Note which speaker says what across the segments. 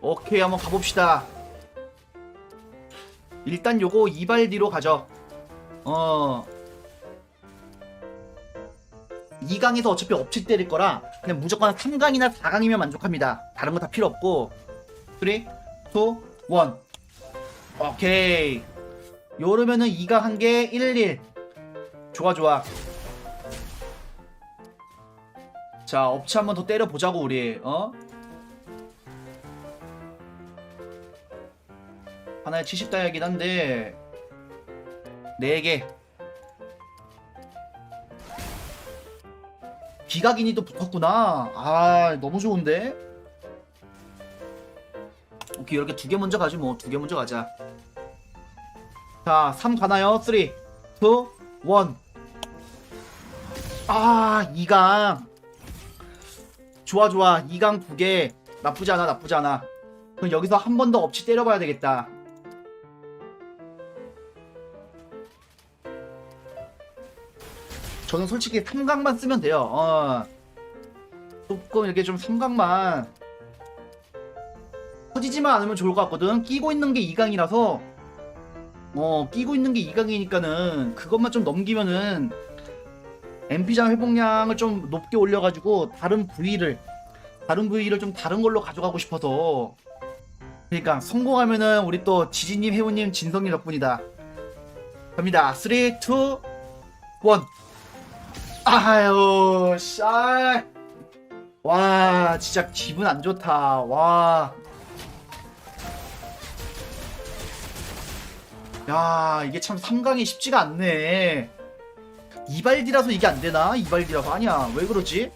Speaker 1: 오케이 한번 가봅시다. 일단 요거 이발디로 가죠. 어. 2강에서 어차피 업치 때릴 거라 그냥 무조건 3강이나 4강이면 만족합니다. 다른 거 다 필요 없고. 3 2 1 오케이. 요러면은 2강 한 개 1 1 좋아 좋아. 자 업치 한번 더 때려보자고 우리. 어? 하나에 70다이긴 한데 4개 비각인이 또 붙었구나 아 너무 좋은데 오케이 이렇게 두 개 먼저 가지 뭐 두 개 먼저 가자 자3 가나요 3 2 1 아, 2강. 좋아, 좋아. 2강 2개. 나쁘지 않아, 나쁘지 않아. 그럼 여기서 한 번더 업치 때려봐야 되겠다. 저는 솔직히 3강만 쓰면 돼요. 어. 조금 이렇게 좀 3강만. 터지지만 않으면 좋을 것 같거든. 끼고 있는 게 2강이라서. 어, 끼고 있는 게 2강이니까는 그것만 좀 넘기면은 MP장 회복량을 좀 높게 올려가지고 다른 부위를 다른 부위를 좀 다른 걸로 가져가고 싶어서 그러니까 성공하면은 우리 또 지지님 회원님 진성님 덕분이다 갑니다 3 2 1 아유 씨와 진짜 기분 안 좋다 와 야, 이게 참 3강이 쉽지가 않네. 이발디라서 이게 안 되나? 이발디라서 아니야. 왜 그러지?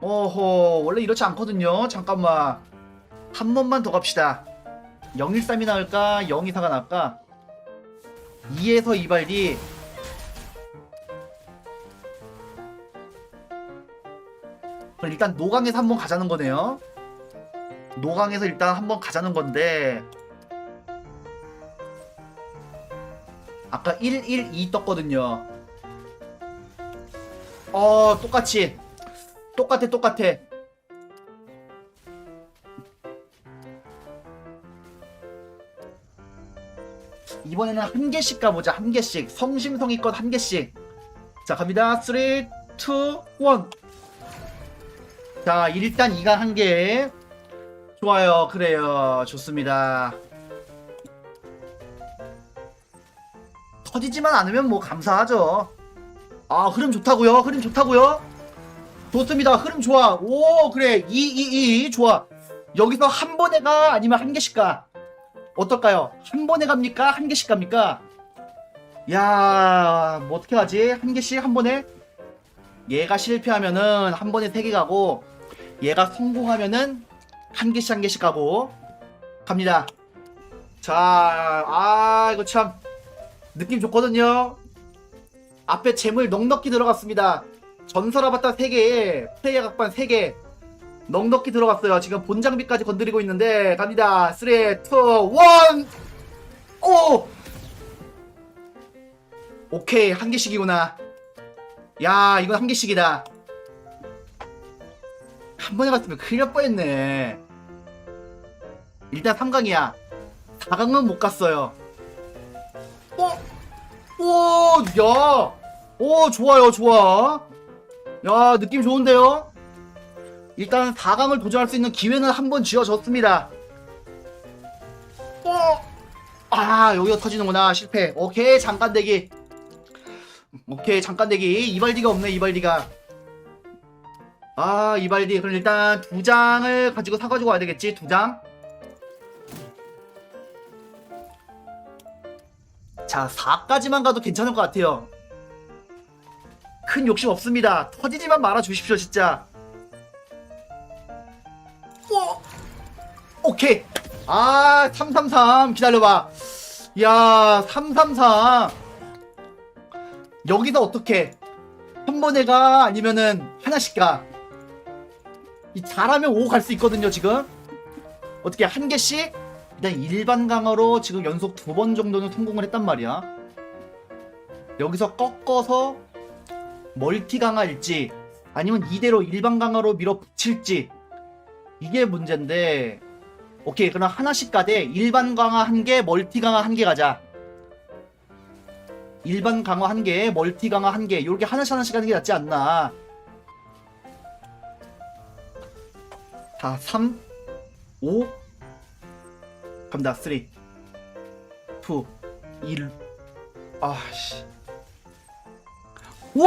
Speaker 1: 어허, 원래 이렇지 않거든요. 잠깐만. 한 번만 더 갑시다. 013이 나을까? 024가 나을까? 2에서 이발디. 그럼 일단 노강에서 한번 가자는 거네요. 노강에서 일단 한번 가자는 건데 아까 112 떴거든요. 어, 똑같이. 똑같아, 똑같아. 이번에는 한 개씩 가보자, 한 개씩. 성심성의껏 한 개씩. 자, 갑니다. 3, 2, 1. 자, 일단 2강 한 개. 좋아요, 그래요. 좋습니다. 터지지만 않으면 뭐 감사하죠. 아 흐름 좋다고요? 흐름 좋다고요? 좋습니다. 흐름 좋아. 오 그래 2 2 2 좋아. 여기서 한 번에 가 아니면 한 개씩 가? 어떨까요? 한 번에 갑니까? 한 개씩 갑니까? 야, 뭐 어떻게 하지? 한 개씩 한 번에? 얘가 실패하면은 한 번에 세 개 가고 얘가 성공하면은 한 개씩 한 개씩 가고 갑니다. 자, 아 이거 참 느낌 좋거든요. 앞에 재물 넉넉히 들어갔습니다. 전설 아바타 3개, 플레이어 각반 3개. 넉넉히 들어갔어요. 지금 본장비까지 건드리고 있는데 갑니다. 3, 2, 1. 오! 오케이. 한 개씩이구나. 야, 이건 한 개씩이다. 한 번에 갔으면 큰일 날 뻔했네. 일단 3강이야. 4강은 못 갔어요. 어? 오, 야. 오, 좋아요, 좋아. 야, 느낌 좋은데요? 일단 4강을 도전할 수 있는 기회는 한번 쥐어졌습니다. 어? 아, 여기가 터지는구나. 실패. 오케이, 잠깐 대기. 오케이, 잠깐 대기. 이발디가 없네, 이발디가. 아, 이발디. 그럼 일단 두 장을 가지고 사가지고 와야 되겠지, 두 장. 자, 4까지만 가도 괜찮을 것 같아요. 큰 욕심 없습니다. 터지지만 말아 주십시오, 진짜. 오! 오케이. 아, 333. 기다려봐. 야, 333. 여기서 어떻게? 한 번에 가? 아니면은 하나씩 가? 이 잘하면 5 갈 수 있거든요, 지금. 어떻게 한 개씩? 일단 일반 강화로 지금 연속 두 번 정도는 성공을 했단 말이야. 여기서 꺾어서 멀티 강화일지 아니면 이대로 일반 강화로 밀어붙일지 이게 문제인데 오케이 그럼 하나씩 가되 일반 강화 한 개, 멀티 강화 한 개 가자. 일반 강화 한 개, 멀티 강화 한 개, 요렇게 하나씩 하나씩 가는 게 낫지 않나. 자, 3, 5, 갑니다. 3, 2, 1, 아씨. 오!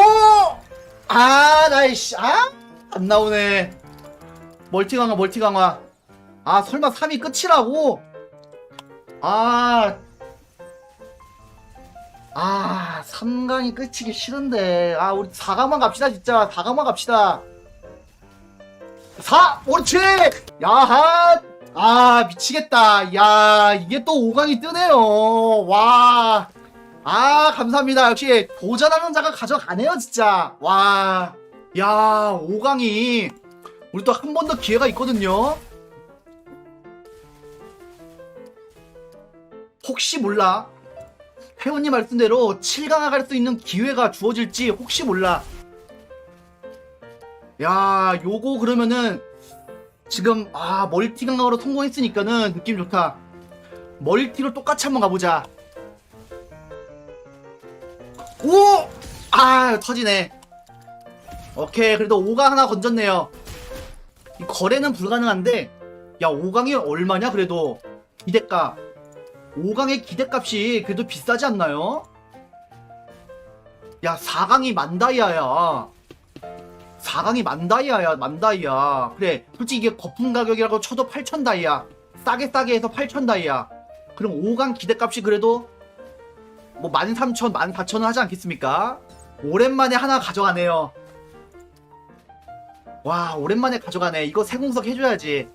Speaker 1: 아, 나이씨, 아! 안 나오네. 멀티 강화, 멀티 강화. 아, 설마 3이 끝이라고? 아, 아, 3강이 끝이기 싫은데. 아, 우리 4강만 갑시다, 진짜. 4강만 갑시다. 4! 옳지! 야하! 아, 미치겠다. 야, 이게 또 5강이 뜨네요. 와. 아, 감사합니다. 역시 도전하는 자가 가져가네요, 진짜. 와. 야, 5강이 우리 또 한 번 더 기회가 있거든요. 혹시 몰라. 회원님 말씀대로 7강에 갈수 있는 기회가 주어질지 혹시 몰라. 야, 요거 그러면은 지금 아 멀티 강화로 성공했으니까는 느낌 좋다. 멀티로 똑같이 한번 가보자. 오! 아 터지네. 오케이 그래도 5강 하나 건졌네요. 이 거래는 불가능한데 야 5강이 얼마냐 그래도 기대값 5강의 기대값이 그래도 비싸지 않나요? 야 4강이 만다이아야 4강이 만다이아야 만다이아. 그래 솔직히 이게 거품 가격이라고 쳐도 8천 다이아. 싸게 싸게 해서 8천 다이아. 그럼 5강 기대값이 그래도 뭐 13,000, 14,000원 하지 않겠습니까? 오랜만에 하나 가져가네요. 와 오랜만에 가져가네. 이거 세공석 해줘야지